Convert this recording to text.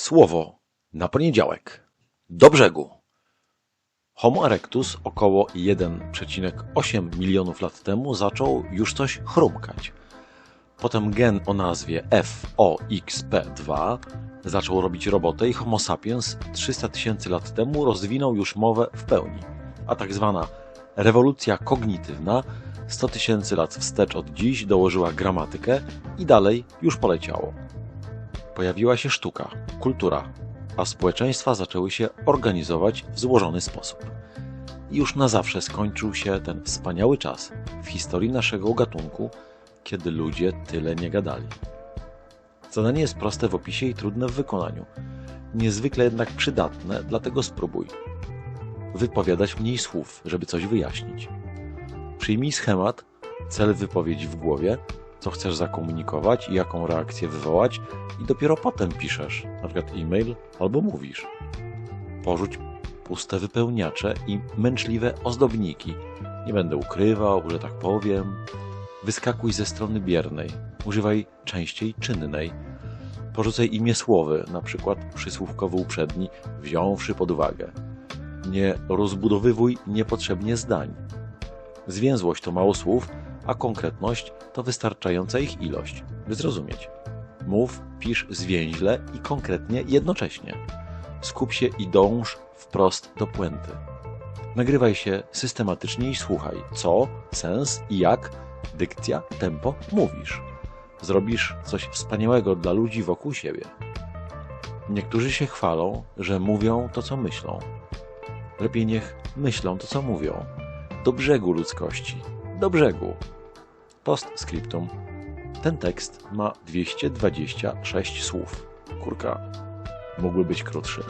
Słowo na poniedziałek. Do brzegu. Homo erectus około 1,8 milionów lat temu zaczął już coś chrumkać. Potem gen o nazwie FOXP2 zaczął robić robotę i Homo sapiens 300 tysięcy lat temu rozwinął już mowę w pełni. A tak zwana rewolucja kognitywna 100 tysięcy lat wstecz od dziś dołożyła gramatykę i dalej już poleciało. Pojawiła się sztuka, kultura, a społeczeństwa zaczęły się organizować w złożony sposób. I już na zawsze skończył się ten wspaniały czas w historii naszego gatunku, kiedy ludzie tyle nie gadali. Zadanie jest proste w opisie i trudne w wykonaniu. Niezwykle jednak przydatne, dlatego spróbuj. Wypowiadać mniej słów, żeby coś wyjaśnić. Przyjmij schemat, cel wypowiedzi w głowie, co chcesz zakomunikować i jaką reakcję wywołać, i dopiero potem piszesz, na przykład e-mail albo mówisz. Porzuć puste wypełniacze i męczliwe ozdobniki. Nie będę ukrywał, że tak powiem. Wyskakuj ze strony biernej. Używaj częściej czynnej. Porzucaj imię słowy, na przykład przysłówkowy uprzedni, wziąwszy pod uwagę. Nie rozbudowywuj niepotrzebnie zdań. Zwięzłość to mało słów, a konkretność to wystarczająca ich ilość, by zrozumieć. Mów, pisz zwięźle i konkretnie jednocześnie. Skup się i dąż wprost do puenty. Nagrywaj się systematycznie i słuchaj, co, sens i jak, dykcja, tempo mówisz. Zrobisz coś wspaniałego dla ludzi wokół siebie. Niektórzy się chwalą, że mówią to, co myślą. Lepiej niech myślą to, co mówią. Do brzegu ludzkości. Do brzegu. Postscriptum. Ten tekst ma 226 słów. Kurka, mógłby być krótszy.